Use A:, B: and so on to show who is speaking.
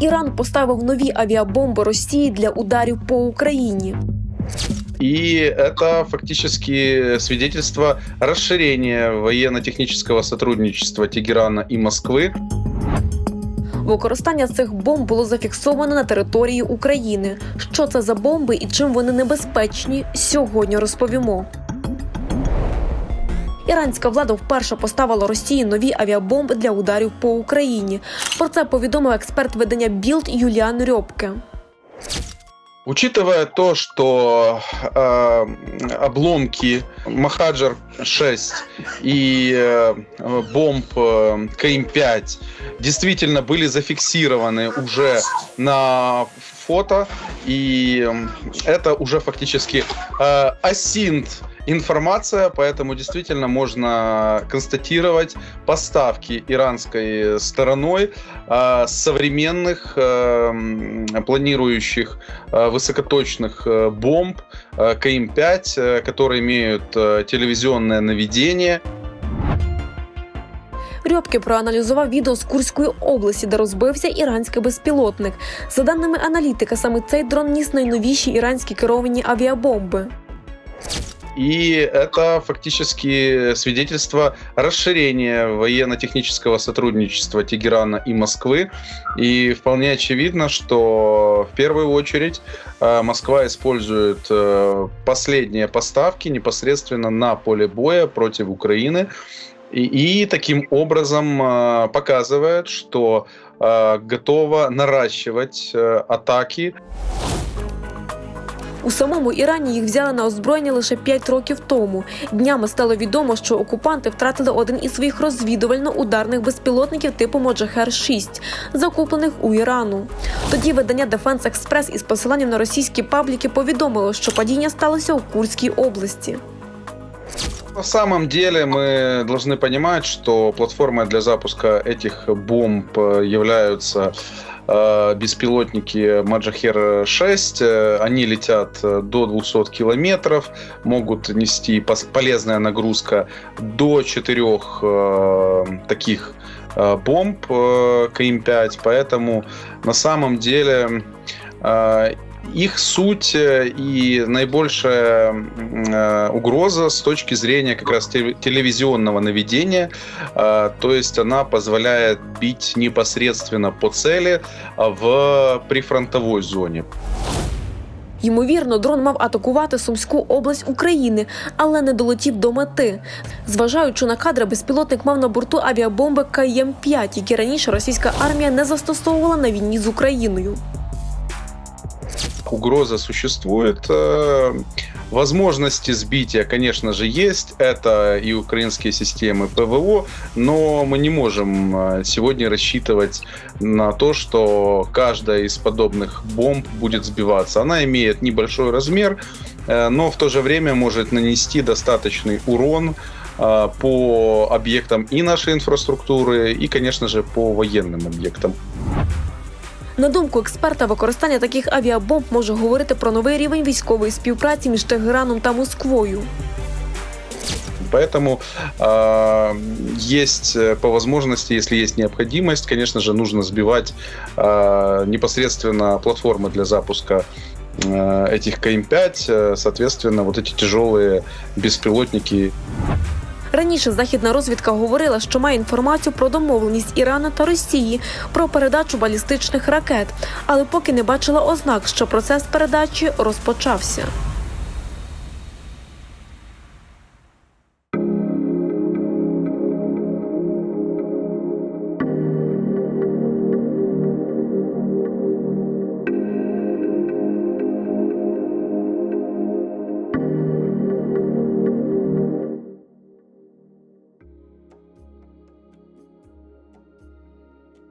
A: Іран поставив нові авіабомби Росії для ударів по Україні.
B: И это фактически свидетельство расширения военно-технического сотрудничества Тегерана и Москвы.
A: Використання цих бомб було зафіксовано на території України. Що це за бомби і чим вони небезпечні? Сьогодні розповімо. Іранська влада вперше поставила Росії нові авіабомби для ударів по Україні. Про це повідомив експерт видання Білд Юліан Рьобке.
B: Учитывая то, что э, обломки Махаджар-6 и э, бомб э, КМ-5 действительно были зафиксированы уже на фото, и э, это уже фактически э, асинт информация, поэтому действительно можно констатировать поставки иранской стороной э, современных э, м, планирующих э, высокоточных э, бомб э, КМ-5, э, которые имеют э, телевизионное наведение.
A: Рьобке проаналізував відео з Курської області, де розбився іранський безпілотник. За даними аналітика, саме цей дрон ніс найновіші іранські керовані авіабомби.
B: И это фактически свидетельство расширения военно-технического сотрудничества Тегерана и Москвы. И вполне очевидно, что в первую очередь э, Москва использует э, последние поставки непосредственно на поле боя против Украины. И, и таким образом э, показывает, что э, готова наращивать э, атаки
A: У самому Ірані їх взяли на озброєння лише 5 років тому. Днями стало відомо, що окупанти втратили один із своїх розвідувально-ударних безпілотників типу Моджахер 6 закуплених у Ірану. Тоді видання Defense Express із посиланням на російські пабліки повідомило, що падіння сталося у Курській області.
B: На самом деле мы должны понимать, что платформой для запуска этих бомб э, являются э, беспилотники Маджахер-6. Э, Они летят э, до 200 километров, могут нести полезная нагрузка до четырех э, таких э, бомб э, КМ-5, поэтому на самом деле э, их суть э, и наибольшая м, э, угроза с точки зрения как раз те- телевизионного наведения, э, то есть она позволяет бить непосредственно по цели а, в прифронтовой зоне.
A: Ймовірно, дрон мав атакувати Сумську область України, але не долетів до мети. Зважаючи на кадри, безпілотник мав на борту авіабомби КМ-5, які раніше російська армія не застосовувала на війні з Україною.
B: Угроза существует. э, Возможности сбития, конечно же, есть. Это и украинские системы ПВО, но мы не можем э, сегодня рассчитывать на то, что каждая из подобных бомб будет сбиваться. Она имеет небольшой размер, э, но в то же время может нанести достаточный урон по объектам и нашей инфраструктуры, и, конечно же, по военным объектам.
A: На думку експерта, використання таких авіабомб може говорити про новий рівень військової співпраці між Тегераном та Москвою.
B: Поэтому э, есть э, по возможности, если есть необходимость, конечно же, нужно сбивать э, непосредственно платформы для запуска э, этих КМ-5, э, соответственно, вот эти тяжелые беспилотники
A: Раніше західна розвідка говорила, що має інформацію про домовленість Ірану та Росії про передачу балістичних ракет, але поки не бачила ознак, що процес передачі розпочався.